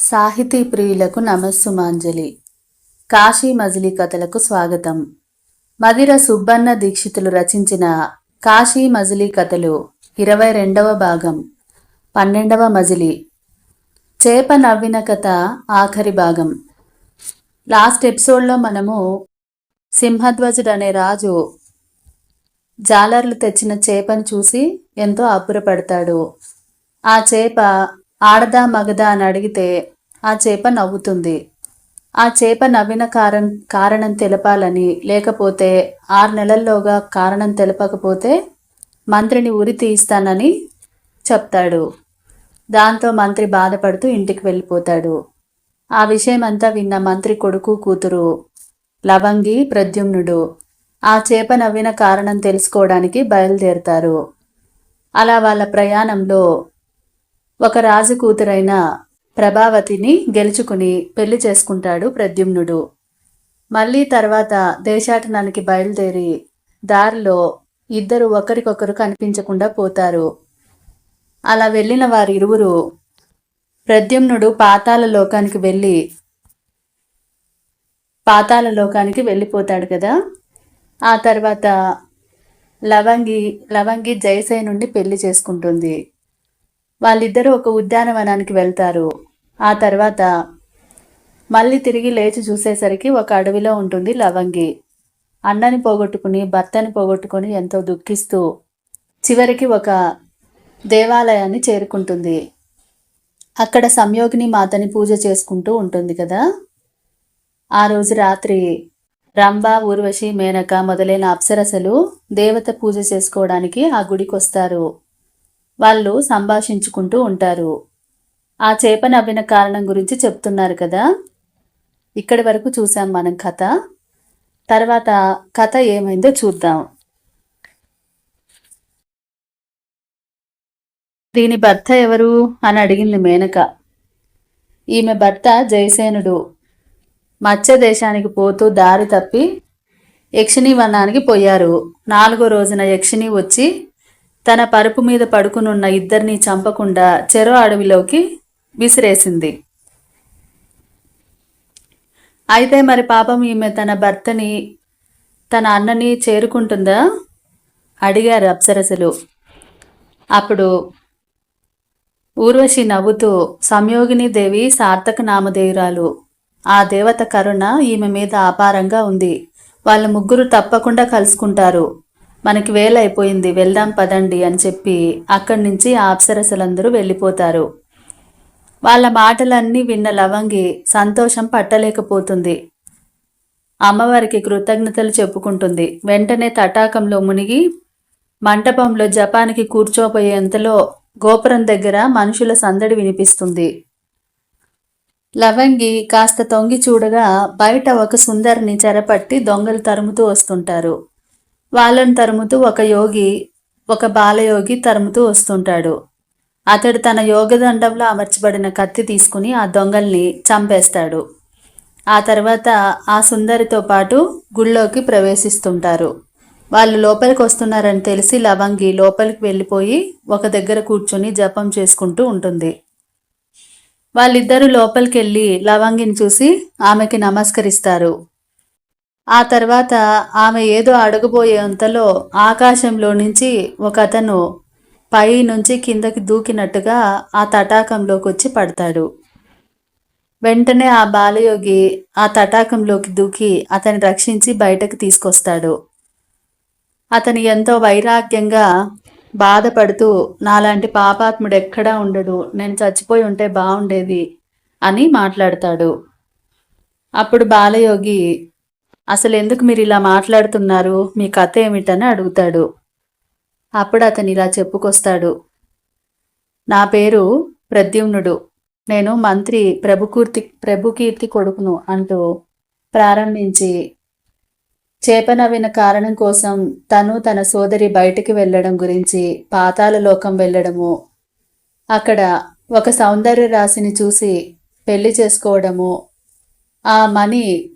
సాహితీ ప్రియులకు నమస్సుమాంజలి. కాశీ మజిలీ కథలకు స్వాగతం. మదిర సుబ్బన్న దీక్షితులు రచించిన కాశీ మజిలీ కథలు ఇరవై రెండవ భాగం పన్నెండవ మజిలీ. చేప నవ్విన కథ ఆఖరి భాగం. లాస్ట్ ఎపిసోడ్లో మనము సింహధ్వజుడు అనే రాజు జాలర్లు తెచ్చిన చేపను చూసి ఎంతో అబ్బురపడతాడు ఆ చేప ఆడదా మగదా అని అడిగితే ఆ చేప నవ్వుతుంది. ఆ చేప నవ్విన కారణం కారణం తెలపాలని లేకపోతే ఆరు నెలల్లోగా కారణం తెలపకపోతే మంత్రిని ఉరి తీయిస్తానని చెప్తాడు. దాంతో మంత్రి బాధపడుతూ ఇంటికి వెళ్ళిపోతాడు. ఆ విషయం అంతా విన్న మంత్రి కొడుకు కూతురు లవంగి ప్రద్యుమ్నుడు ఆ చేప నవ్విన కారణం తెలుసుకోవడానికి బయలుదేరుతారు. అలా వాళ్ళ ప్రయాణంలో ఒక రాజు కూతురైన ప్రభావతిని గెలుచుకుని పెళ్ళి చేసుకుంటాడు ప్రద్యుమ్నుడు. మళ్ళీ తర్వాత దేశాటనానికి బయలుదేరి దారిలో ఇద్దరు ఒకరికొకరు కనిపించకుండా పోతారు. అలా వెళ్ళిన వారిరువురు ప్రద్యుమ్నుడు పాతాల లోకానికి వెళ్ళి పాతాల లోకానికి వెళ్ళిపోతాడు కదా. ఆ తర్వాత లవంగి లవంగి జయసేనుండి నుండి పెళ్ళి చేసుకుంటుంది. వాళ్ళిద్దరూ ఒక ఉద్యానవనానికి వెళ్తారు. ఆ తర్వాత మళ్ళీ తిరిగి లేచి చూసేసరికి ఒక అడవిలో ఉంటుంది లవంగి. అన్నని పోగొట్టుకుని భర్తని పోగొట్టుకుని ఎంతో దుఃఖిస్తూ చివరికి ఒక దేవాలయాన్ని చేరుకుంటుంది. అక్కడ సంయోగిని మాతని పూజ చేసుకుంటూ ఉంటుంది కదా? ఆ రోజు రాత్రి రంభ ఊర్వశి మేనక మొదలైన అప్సరసలు దేవత పూజ చేసుకోవడానికి ఆ గుడికి వస్తారు వాళ్ళు సంభాషించుకుంటూ ఉంటారు. ఆ చేప నవ్విన కారణం గురించి చెప్తున్నారు కదా? ఇక్కడి వరకు చూసాం మనం కథ. తర్వాత కథ ఏమైందో చూద్దాం. దీని భర్త ఎవరు అని అడిగింది మేనక. ఈమె భర్త జయసేనుడు. మత్స్య దేశానికి పోతూ దారి తప్పి యక్షిణీ వనానికి పోయారు. నాలుగో రోజున యక్షిణి వచ్చి తన పరుపు మీద పడుకునున్న ఇద్దరిని చంపకుండా చెరో అడవిలోకి విసిరేసింది. అయితే మరి పాపం ఈమె తన భర్తని తన అన్నని చేరుకుంటుందా? అడిగారు అప్సరసలు. అప్పుడు ఊర్వశి నవ్వుతూ సంయోగిని దేవి సార్థక నామదేవురాలు ఆ దేవత కరుణ ఈమె మీద అపారంగా ఉంది. వాళ్ళ ముగ్గురు తప్పకుండా కలుసుకుంటారు. మనకి వేలైపోయింది వెళ్దాం పదండి అని చెప్పి అక్కడి నుంచి ఆ అప్సరసలందరూ వెళ్ళిపోతారు. వాళ్ళ మాటలన్నీ విన్న లవంగి సంతోషం పట్టలేకపోతుంది. అమ్మవారికి కృతజ్ఞతలు చెప్పుకుంటుంది. వెంటనే తటాకంలో మునిగి మంటపంలో జపానికి కూర్చోబోయేంతలో గోపురం దగ్గర మనుషుల సందడి వినిపిస్తుంది. లవంగి కాస్త తొంగి చూడగా బయట ఒక సుందరిని చెరపట్టి దొంగలు తరుముతూ వస్తుంటారు. వాళ్ళని తరుముతూ ఒక యోగి ఒక బాలయోగి తరుముతూ వస్తుంటాడు. అతడు తన యోగదండంలో అమర్చబడిన కత్తి తీసుకుని ఆ దొంగల్ని చంపేస్తాడు. ఆ తర్వాత ఆ సుందరితో పాటు గుళ్ళోకి ప్రవేశిస్తుంటారు. వాళ్ళు లోపలికి వస్తున్నారని తెలిసి లవంగి లోపలికి వెళ్ళిపోయి ఒక దగ్గర కూర్చొని జపం చేసుకుంటూ ఉంటుంది. వాళ్ళిద్దరూ లోపలికి వెళ్ళి లవంగిని చూసి ఆమెకి నమస్కరిస్తారు. ఆ తర్వాత ఆమె ఏదో అడుగుబోయేంతలో ఆకాశంలో నుంచి ఒక అతను పై నుంచి కిందకి దూకినట్టుగా ఆ తటాకంలోకి వచ్చి పడతాడు. వెంటనే ఆ బాలయోగి ఆ తటాకంలోకి దూకి అతన్ని రక్షించి బయటకు తీసుకొస్తాడు. అతను ఎంతో వైరాగ్యంగా బాధపడుతూ నాలాంటి పాపాత్ముడు ఎక్కడా ఉండడు. నేను చచ్చిపోయి ఉంటే బాగుండేది అని మాట్లాడతాడు. అప్పుడు బాలయోగి అసలు ఎందుకు మీరు ఇలా మాట్లాడుతున్నారు? మీ కథ ఏమిటని అడుగుతాడు. అప్పుడు అతను ఇలా చెప్పుకొస్తాడు. నా పేరు ప్రద్యుమ్నుడు. నేను మంత్రి ప్రభుకీర్తి ప్రభుకీర్తి కొడుకును అంటూ ప్రారంభించి చేపనవ్విన కారణం కోసం తను తన సోదరి బయటికి వెళ్ళడం గురించి పాతాల లోకం వెళ్ళడము అక్కడ ఒక సౌందర్య రాశిని చూసి పెళ్ళి చేసుకోవడము ఆ మనీ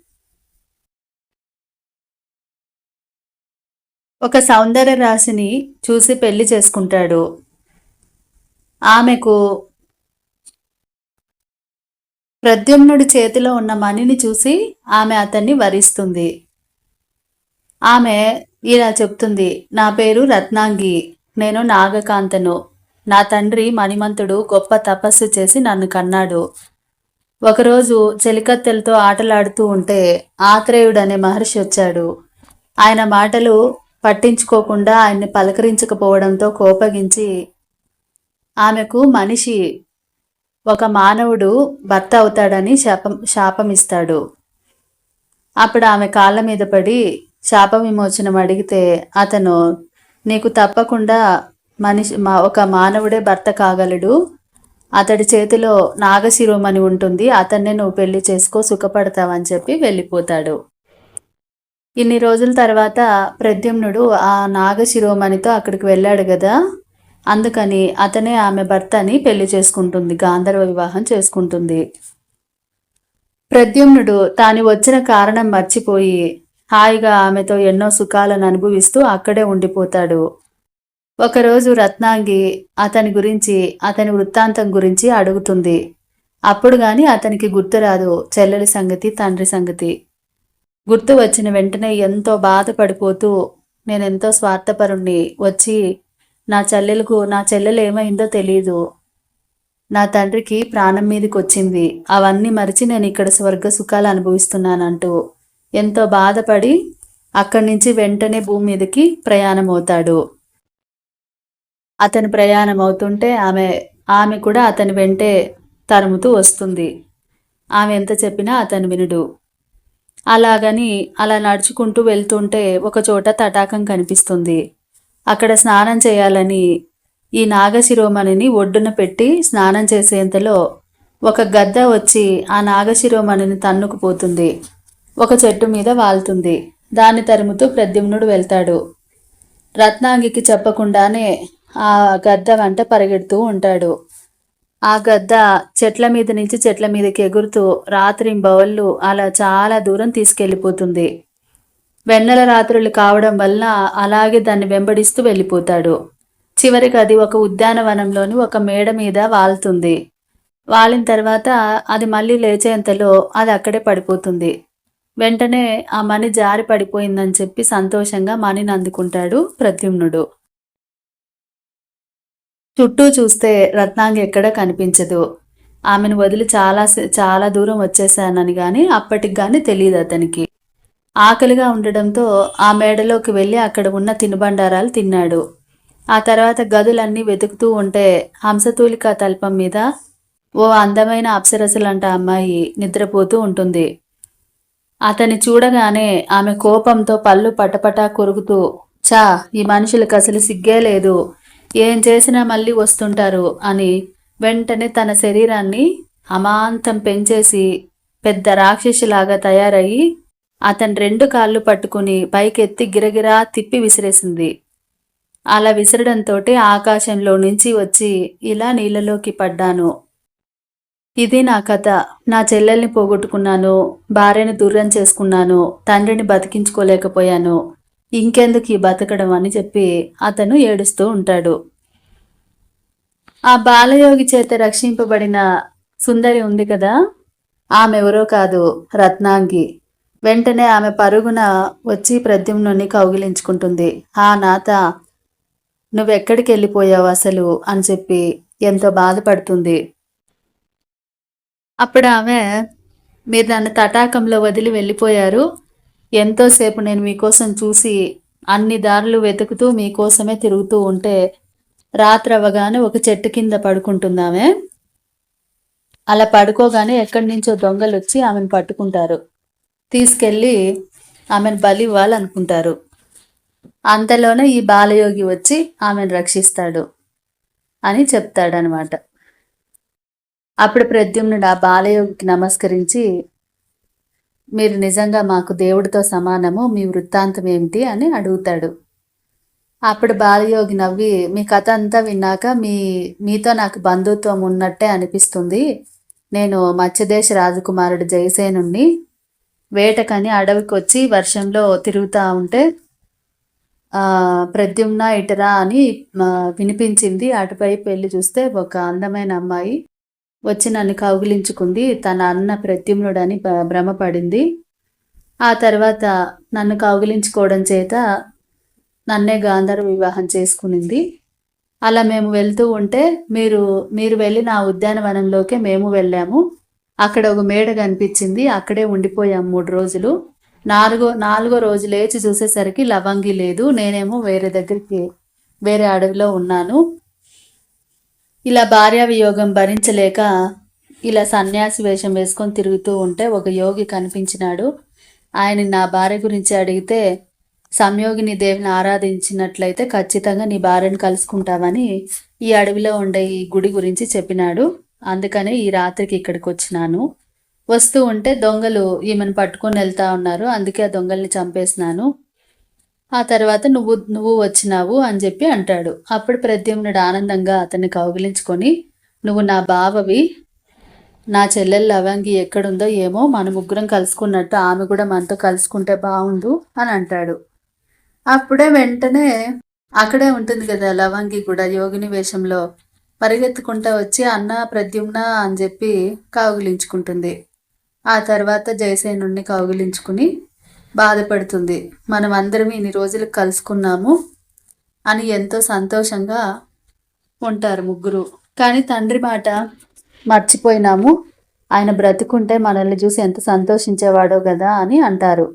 ఒక సౌందర్య రాశిని చూసి పెళ్ళి చేసుకుంటాడు. ఆమెకు ప్రద్యుమ్నుడి చేతిలో ఉన్న మణిని చూసి ఆమె అతన్ని వరిస్తుంది. ఆమె ఇలా చెప్తుంది నా పేరు రత్నాంగి. నేను నాగకాంతను. నా తండ్రి మణిమంతుడు గొప్ప తపస్సు చేసి నన్ను కన్నాడు. ఒకరోజు చెలికత్తెలతో ఆటలాడుతూ ఉంటే ఆత్రేయుడు అనే మహర్షి వచ్చాడు. ఆయన మాటలు పట్టించుకోకుండా ఆయన్ని పలకరించకపోవడంతో కోపగించి ఆమెకు మనిషి ఒక మానవుడు భర్త అవుతాడని శాపం శాపమిస్తాడు. అప్పుడు ఆమె కాళ్ళ మీద పడి శాప విమోచనం అడిగితే అతను నీకు తప్పకుండా మనిషి మా ఒక మానవుడే భర్త కాగలడు. అతడి చేతిలో నాగశిరోమణి ఉంటుంది. అతన్నే నువ్వు పెళ్ళి చేసుకో సుఖపడతావని చెప్పి వెళ్ళిపోతాడు. ఇన్ని రోజుల తర్వాత ప్రద్యుమ్నుడు ఆ నాగశిరోమణితో అక్కడికి వెళ్ళాడు కదా అందుకని అతనే ఆమె భర్తని పెళ్ళి చేసుకుంటుంది గాంధర్వ వివాహం చేసుకుంటుంది. ప్రద్యుమ్నుడు తాను వచ్చిన కారణం మర్చిపోయి హాయిగా ఆమెతో ఎన్నో సుఖాలను అనుభవిస్తూ అక్కడే ఉండిపోతాడు. ఒకరోజు రత్నాంగి అతని గురించి అతని వృత్తాంతం గురించి అడుగుతుంది. అప్పుడు గాని అతనికి గుర్తురాదు చెల్లెలి సంగతి తండ్రి సంగతి. గుర్తు వచ్చిన వెంటనే ఎంతో బాధపడిపోతూ నేనెంతో స్వార్థపరుణ్ణి వచ్చి నా చెల్లెలకు నా చెల్లెలు ఏమైందో తెలియదు నా తండ్రికి ప్రాణం మీదకి వచ్చింది అవన్నీ మరిచి నేను ఇక్కడ స్వర్గ సుఖాలు అనుభవిస్తున్నానంటూ ఎంతో బాధపడి అక్కడి నుంచి వెంటనే భూమి మీదకి ప్రయాణం అవుతాడు అతని ప్రయాణం అవుతుంటే ఆమె ఆమె కూడా అతని వెంటే తరుముతూ వస్తుంది. ఆమె ఎంత చెప్పినా అతను వినుడు. అలాగని అలా నడుచుకుంటూ వెళ్తుంటే ఒక చోట తటాకం కనిపిస్తుంది. అక్కడ స్నానం చేయాలని ఈ నాగశిరోమణిని ఒడ్డున పెట్టి స్నానం చేసేంతలో ఒక గద్ద వచ్చి ఆ నాగశిరోమణిని తన్నుకుపోతుంది. ఒక చెట్టు మీద వాలుతుంది దాన్ని తరుముతూ ప్రద్యుమ్నుడు వెళ్తాడు. రత్నాంగికి చెప్పకుండానే ఆ గద్ద వెంట పరిగెడుతూ ఉంటాడు. ఆ గద్ద చెట్ల మీద నుంచి చెట్ల మీదకి ఎగురుతూ రాత్రి బవళ్ళు అలా చాలా దూరం తీసుకెళ్ళిపోతుంది. వెన్నెల రాత్రులు కావడం వల్ల అలాగే దాన్ని వెంబడిస్తూ వెళ్ళిపోతాడు. చివరికి అది ఒక ఉద్యానవనంలోని ఒక మేడ మీద వాలుతుంది వాలిన తర్వాత అది మళ్ళీ లేచేంతలో అది అక్కడే పడిపోతుంది. వెంటనే ఆ మణి జారి పడిపోయిందని చెప్పి సంతోషంగా మణిని అందుకుంటాడు ప్రద్యుమ్నుడు. చుట్టూ చూస్తే రత్నాంగి ఎక్కడ కనిపించదు. ఆమెను వదిలి చాలా చాలా దూరం వచ్చేసానని కానీ అప్పటికి కానీ తెలియదు అతనికి. ఆకలిగా ఉండడంతో ఆ మేడలోకి వెళ్ళి అక్కడ ఉన్న తినుబండారాలు తిన్నాడు. ఆ తర్వాత గదులన్నీ వెతుకుతూ ఉంటే హంసతూలిక తల్పం మీద ఓ అందమైన అప్సరసలంట అమ్మాయి నిద్రపోతూ ఉంటుంది. అతన్ని చూడగానే ఆమె కోపంతో పళ్ళు పటపటా కొరుకుతూ చా ఈ మనుషులకు అసలు సిగ్గే లేదు. ఏం చేసినా మళ్ళీ వస్తుంటారు అని వెంటనే తన శరీరాన్ని అమాంతం పెంచేసి పెద్ద రాక్షసిలాగా తయారయ్యి అతని రెండు కాళ్ళు పట్టుకుని పైకెత్తి గిరగిరా తిప్పి విసిరేసింది. అలా విసరడంతో ఆకాశంలో నుంచి వచ్చి ఇలా నీళ్ళలోకి పడ్డాను. ఇది నా కథ. నా చెల్లెల్ని పోగొట్టుకున్నాను భార్యను దూరం చేసుకున్నాను తండ్రిని బతికించుకోలేకపోయాను. ఇంకెందుకు ఈ బతకడం అని చెప్పి అతను ఏడుస్తూ ఉంటాడు. ఆ బాలయోగి చేత రక్షింపబడిన సుందరి ఉంది కదా? ఆమె ఎవరో కాదు రత్నాంగి. వెంటనే ఆమె పరుగున వచ్చి ప్రద్యుమ్నుని కౌగిలించుకుంటుంది. ఆ నాత నువ్వెక్కడికి వెళ్ళిపోయావు అసలు? అని చెప్పి ఎంతో బాధపడుతుంది. అప్పుడు ఆమె మీరు నన్ను తటాకంలో వదిలి వెళ్ళిపోయారు. ఎంతోసేపు నేను మీకోసం చూసి అన్ని దారులు వెతుకుతూ మీకోసమే తిరుగుతూ ఉంటే రాత్రి అవ్వగానే ఒక చెట్టు కింద పడుకుంటుందామే? అలా పడుకోగానే ఎక్కడి నుంచో దొంగలు వచ్చి ఆమెను పట్టుకుంటారు. తీసుకెళ్ళి ఆమెను బలి ఇవ్వాలనుకుంటారు. అంతలోనే ఈ బాలయోగి వచ్చి ఆమెను రక్షిస్తాడు అని చెప్తాడనమాట. అప్పుడు ప్రద్యుమ్నుడు ఆ బాలయోగికి నమస్కరించి మీరు నిజంగా మాకు దేవుడితో సమానము మీ వృత్తాంతం ఏమిటి అని అడుగుతాడు. అప్పుడు బాలయోగి నవ్వి మీ కథ అంతా విన్నాక మీ మీతో నాకు బంధుత్వం ఉన్నట్టే అనిపిస్తుంది. నేను మత్స్యదేశ రాజకుమారుడు జయసేనుణ్ణి వేటకని అడవికి వచ్చి వర్షంలో తిరుగుతూ ఉంటే ప్రద్యుమ్న ఇటరా అని వినిపించింది. అటుపై పెళ్ళి చూస్తే ఒక అందమైన అమ్మాయి వచ్చి నన్ను కౌగిలించుకుంది. తన అన్న ప్రత్యుమ్నుడని భ- భ్రమపడింది. ఆ తర్వాత నన్ను కౌగిలించుకోవడం చేత నన్నే గాంధర్వ వివాహం చేసుకునింది. అలా మేము వెళ్తూ ఉంటే మీరు మీరు వెళ్ళిన ఆ ఉద్యానవనంలోకే మేము వెళ్ళాము. అక్కడ ఒక మేడ కనిపించింది. అక్కడే ఉండిపోయాం మూడు రోజులు. నాలుగో నాలుగో రోజు లేచి చూసేసరికి లవంగి లేదు. నేనేమో వేరే దగ్గరికి వేరే అడవిలో ఉన్నాను. ఇలా భార్యా వియోగం భరించలేక ఇలా సన్యాసి వేషం వేసుకొని తిరుగుతూ ఉంటే ఒక యోగి కనిపించినాడు. ఆయన నా భార్య గురించి అడిగితే సంయోగిని దేవిని ఆరాధించినట్లయితే ఖచ్చితంగా నీ భార్యను కలుసుకుంటావని ఈ అడవిలో ఉండే ఈ గుడి గురించి చెప్పినాడు. అందుకనే ఈ రాత్రికి ఇక్కడికి వచ్చినాను. వస్తూ ఉంటే దొంగలు ఈమెను పట్టుకొని వెళ్తా ఉన్నారు. అందుకే ఆ దొంగల్ని చంపేసినాను. ఆ తర్వాత నువ్వు నువ్వు వచ్చినావు అని చెప్పి అంటాడు. అప్పుడు ప్రద్యుమ్నుడు ఆనందంగా అతన్ని కౌగిలించుకొని నువ్వు నా బావవి. నా చెల్లెలు లవంగి ఎక్కడుందో ఏమో మన ముగ్గురం కలుసుకున్నట్టు ఆమె కూడా మనతో కలుసుకుంటే బాగుండు అని అంటాడు. అప్పుడే వెంటనే అక్కడే ఉంటుంది కదా లవంగి కూడా యోగిని వేషంలో పరిగెత్తుకుంటా వచ్చి అన్న ప్రద్యుమ్న అని చెప్పి కౌగిలించుకుంటుంది. ఆ తర్వాత జయసేనుణ్ణి కౌగిలించుకుని బాధపడుతుంది. మనం అందరం ఇన్ని రోజులు కలుసుకున్నాము అని ఎంతో సంతోషంగా ఉంటారు ముగ్గురు. కానీ తండ్రి మాట మర్చిపోయినాము. ఆయన బ్రతుకుంటే మనల్ని చూసి ఎంత సంతోషించేవాడో కదా అని అంటారు.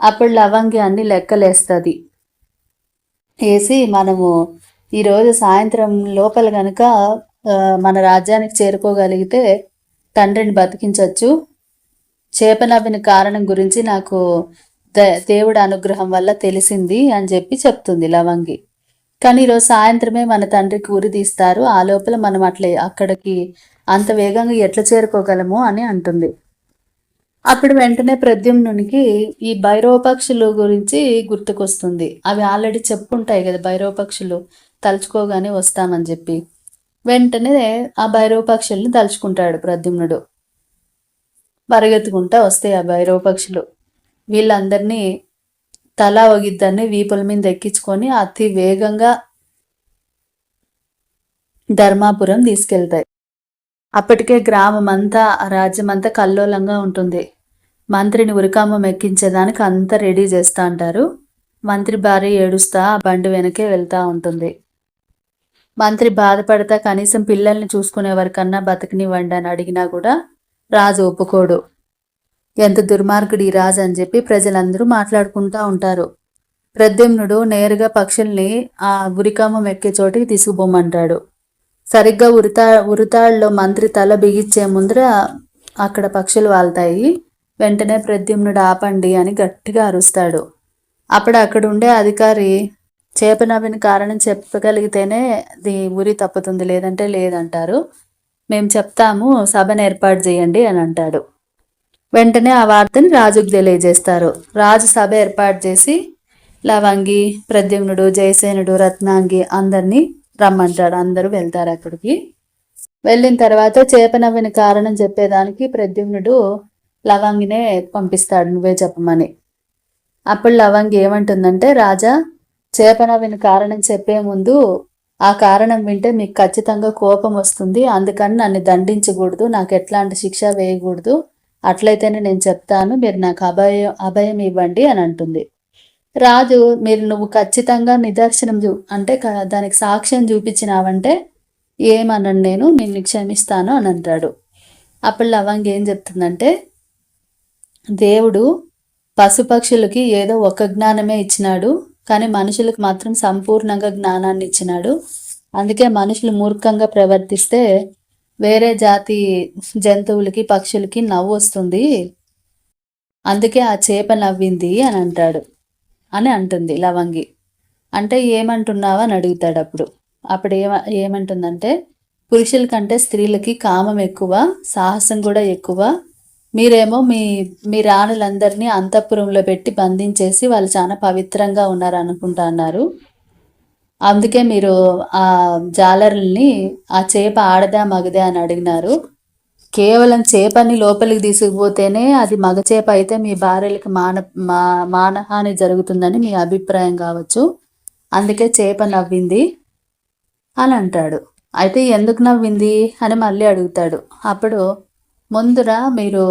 అప్పుడు లవంగి అన్ని లెక్కలేస్తుంది. వేసి మనము ఈరోజు సాయంత్రం లోపల కనుక మన రాజ్యానికి చేరుకోగలిగితే తండ్రిని బతికించవచ్చు చేపనవ్విన కారణం గురించి నాకు దేవుడి అనుగ్రహం వల్ల తెలిసింది అని చెప్పి చెప్తుంది లవంగి. కానీ ఈరోజు సాయంత్రమే మన తండ్రికి ఉరి తీస్తారు. ఆ లోపల మనం అట్లే అక్కడికి అంత వేగంగా ఎట్లా చేరుకోగలము అని అంటుంది. అప్పుడు వెంటనే ప్రద్యుమ్నునికి ఈ భైరవపక్షులు గురించి గుర్తుకొస్తుంది. అవి ఆల్రెడీ చెప్పుంటాయి కదా భైరవపక్షులు తలుచుకోగానే వస్తామని చెప్పి. వెంటనే ఆ భైరవపక్షుల్ని తలుచుకుంటాడు ప్రద్యుమ్నుడు. పరిగెత్తుకుంటా వస్తాయి ఆ భైరవ పక్షులు. వీళ్ళందరినీ తలా ఒక వీపుల మీద ఎక్కించుకొని అతి వేగంగా ధర్మాపురం తీసుకెళ్తాయి. అప్పటికే గ్రామం అంతా ఆ రాజ్యం అంతా కల్లోలంగా ఉంటుంది. మంత్రిని ఉరికామం ఎక్కించేదానికి అంతా రెడీ చేస్తా అంటారు. మంత్రి భార్య ఏడుస్తా ఆ బండి వెనకే వెళ్తా ఉంటుంది. మంత్రి బాధపడతా కనీసం పిల్లల్ని చూసుకునే వరకన్నా బతకనివ్వండి అని అడిగినా కూడా రాజు ఒప్పుకోడు. ఎంత దుర్మార్గుడు ఈ రాజు అని చెప్పి ప్రజలందరూ మాట్లాడుకుంటా ఉంటారు. ప్రద్యుమ్నుడు నేరుగా పక్షుల్ని ఆ ఉరికామం ఎక్కే చోటికి తీసుకుపోమంటాడు. సరిగ్గా ఉరితా ఉరితాళ్ళలో మంత్రి తల బిగించే ముందర అక్కడ పక్షులు వాళ్తాయి. వెంటనే ప్రద్యుమ్నుడు ఆపండి అని గట్టిగా అరుస్తాడు. అప్పుడు అక్కడ ఉండే అధికారి చేప నవ్విన కారణం చెప్పగలిగితేనే అది ఉరి తప్పుతుంది లేదంటే లేదంటారు. మేము చెప్తాము సభను ఏర్పాటు చేయండి అని అంటాడు. వెంటనే ఆ వార్తని రాజుకు తెలియజేస్తారు. రాజు సభ ఏర్పాటు చేసి లవంగి ప్రద్యుమ్నుడు జయసేనుడు రత్నాంగి అందరినీ రమ్మంటాడు. అందరూ వెళ్తారు అక్కడికి. వెళ్ళిన తర్వాత చేప నవ్విన కారణం చెప్పేదానికి ప్రద్యుమ్నుడు లవంగినే పంపిస్తాడు నువ్వే చెప్పమని. అప్పుడు లవంగి ఏమంటుందంటే రాజా చేప నవ్విన కారణం చెప్పే ముందు ఆ కారణం వింటే మీకు ఖచ్చితంగా కోపం వస్తుంది. అందుకని నన్ను దండించకూడదు. నాకు ఎట్లాంటి శిక్ష వేయకూడదు. అట్లయితేనే నేను చెప్తాను. మీరు నాకు అభయం అభయం ఇవ్వండి అని అంటుంది. రాజు మీరు నువ్వు ఖచ్చితంగా నిదర్శనం చూ అంటే దానికి సాక్ష్యం చూపించినావంటే ఏమనను నేను? నిన్ను క్షమిస్తాను అని అంటాడు. అప్పుడు లవంగి ఏం చెప్తుందంటే దేవుడు పశుపక్షులకి ఏదో ఒక జ్ఞానమే ఇచ్చినాడు. కానీ మనుషులకు మాత్రం సంపూర్ణంగా జ్ఞానాన్ని ఇచ్చినాడు. అందుకే మనుషులు మూర్ఖంగా ప్రవర్తిస్తే వేరే జాతి జంతువులకి పక్షులకి నవ్వు వస్తుంది. అందుకే ఆ చేప నవ్వింది అని అంటాడు. అని అంటుంది లవంగి. అంటే ఏమంటున్నావా అని అడుగుతాడు అప్పుడు. అప్పుడు ఏమ ఏమంటుందంటే పురుషుల కంటే స్త్రీలకి కామం ఎక్కువ సాహసం కూడా ఎక్కువ మీరేమో మీ మీ రాణులందరినీ అంతఃపురంలో పెట్టి బంధించేసి వాళ్ళు చాలా పవిత్రంగా ఉన్నారు అనుకుంటా అన్నారు. అందుకే మీరు ఆ జాలర్లని ఆ చేప ఆడదా మగదే అని అడిగినారు. కేవలం చేపని లోపలికి తీసుకుపోతేనే అది మగ చేప అయితే మీ భార్యలకు మాన మా మానహాని జరుగుతుందని మీ అభిప్రాయం కావచ్చు. అందుకే చేప నవ్వింది అని అంటాడు. అయితే ఎందుకు నవ్వింది అని మళ్ళీ అడుగుతాడు. అప్పుడు ముందురా మీరు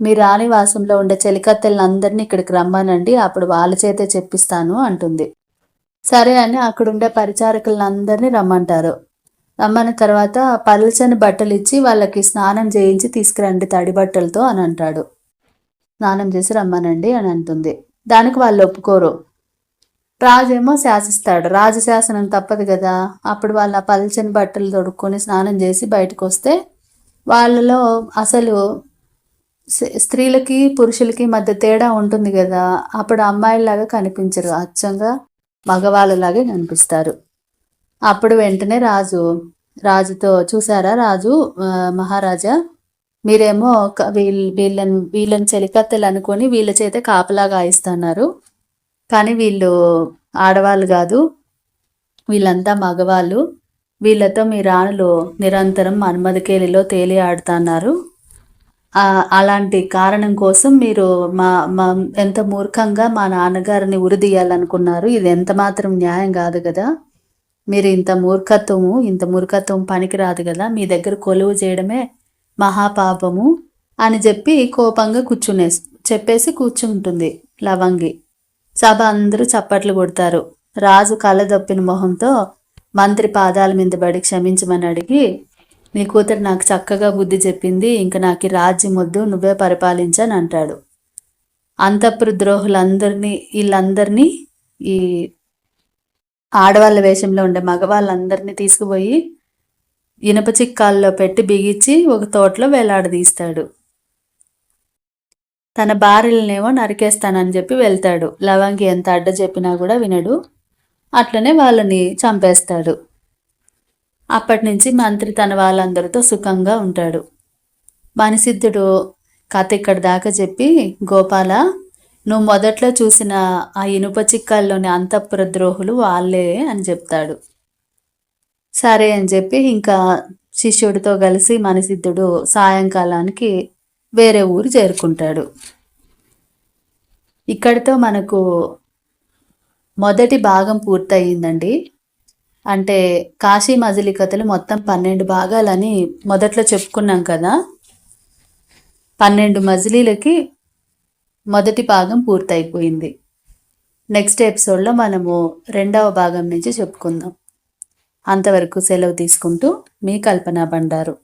మీ రాణివాసంలో ఉండే చెలికత్తెలందరినీ ఇక్కడికి రమ్మానండి. అప్పుడు వాళ్ళ చేతే చెప్పిస్తాను అంటుంది. సరే అని అక్కడుండే పరిచారకులందరినీ రమ్మంటారు. రమ్మన్న తర్వాత పల్చని బట్టలు ఇచ్చి వాళ్ళకి స్నానం చేయించి తీసుకురండి తడి బట్టలతో అని అంటాడు. స్నానం చేసి రమ్మనండి అని అంటుంది. దానికి వాళ్ళు ఒప్పుకోరు. రాజేమో శాసిస్తాడు. రాజశాసనం తప్పదు కదా. అప్పుడు వాళ్ళ పల్చని బట్టలు తొడుక్కొని స్నానం చేసి బయటకు వస్తే వాళ్ళలో అసలు స్త్రీలకి పురుషులకి మధ్య తేడా ఉంటుంది కదా. అప్పుడు అమ్మాయిలాగా కనిపించరు. అచ్చంగా మగవాళ్ళలాగే కనిపిస్తారు. అప్పుడు వెంటనే రాజు రాజుతో చూసారా రాజు? మహారాజా మీరేమో వీళ్ళ వీళ్ళని వీళ్ళని చెలికత్తెలు అనుకొని వీళ్ళ చేతే కాపలాగా ఇస్తున్నారు కానీ వీళ్ళు ఆడవాళ్ళు కాదు. వీళ్ళంతా మగవాళ్ళు. వీళ్ళతో మీ రాణులు నిరంతరం మన్మధకేలిలో తేలి ఆడుతున్నారు. అలాంటి కారణం కోసం మీరు మా మా ఎంత మూర్ఖంగా మా నాన్నగారిని ఉరిదీయాలనుకున్నారు. ఇది ఎంత మాత్రం న్యాయం కాదు కదా. మీరు ఇంత మూర్ఖత్వము ఇంత మూర్ఖత్వం పనికిరాదు కదా. మీ దగ్గర కొలువు చేయడమే మహాపాపము అని చెప్పి కోపంగా కూర్చునే చెప్పేసి కూర్చుంటుంది లవంగి. సభ అందరూ చప్పట్లు కొడతారు. రాజు కళ్ళదొప్పిన మొహంతో మంత్రి పాదాల మీద పడి క్షమించమని అడిగి నీ కూతురు నాకు చక్కగా బుద్ధి చెప్పింది ఇంక నాకు రాజ్యం వద్దు నువ్వే పరిపాలించని అంటాడు. అంతఃపురు ద్రోహులందరినీ వీళ్ళందరినీ ఈ ఆడవాళ్ళ వేషంలో ఉండే మగవాళ్ళందరినీ తీసుకుపోయి ఇనప చిక్కాల్లో పెట్టి బిగించి ఒక తోటలో వేలాడదీస్తాడు. తన భార్యలనేమో నరికేస్తానని చెప్పి వెళ్తాడు. లవంగి ఎంత అడ్డ చెప్పినా కూడా వినడు. అట్లనే వాళ్ళని చంపేస్తాడు. అప్పటి నుంచి మంత్రి తన వాళ్ళందరితో సుఖంగా ఉంటాడు. మనిసిద్ధుడు కథ ఇక్కడ దాకా చెప్పి గోపాల నువ్వు మొదట్లో చూసిన ఆ ఇనుప చిక్కాల్లోని అంతఃపుర ద్రోహులు వాళ్ళే అని చెప్తాడు. సరే అని చెప్పి ఇంకా శిష్యుడితో కలిసి మనిసిద్ధుడు సాయంకాలానికి వేరే ఊరు చేరుకుంటాడు. ఇక్కడితో మనకు మొదటి భాగం పూర్తయిందండి. అంటే కాశీ మజిలీ కథలు మొత్తం పన్నెండు భాగాలని మొదట్లో చెప్పుకున్నాం కదా. పన్నెండు మజిలీలకి మొదటి భాగం పూర్తయిపోయింది. నెక్స్ట్ ఎపిసోడ్లో మనము రెండవ భాగం నుంచి చెప్పుకుందాం. అంతవరకు సెలవు తీసుకుంటూ మీ కల్పన బండారు.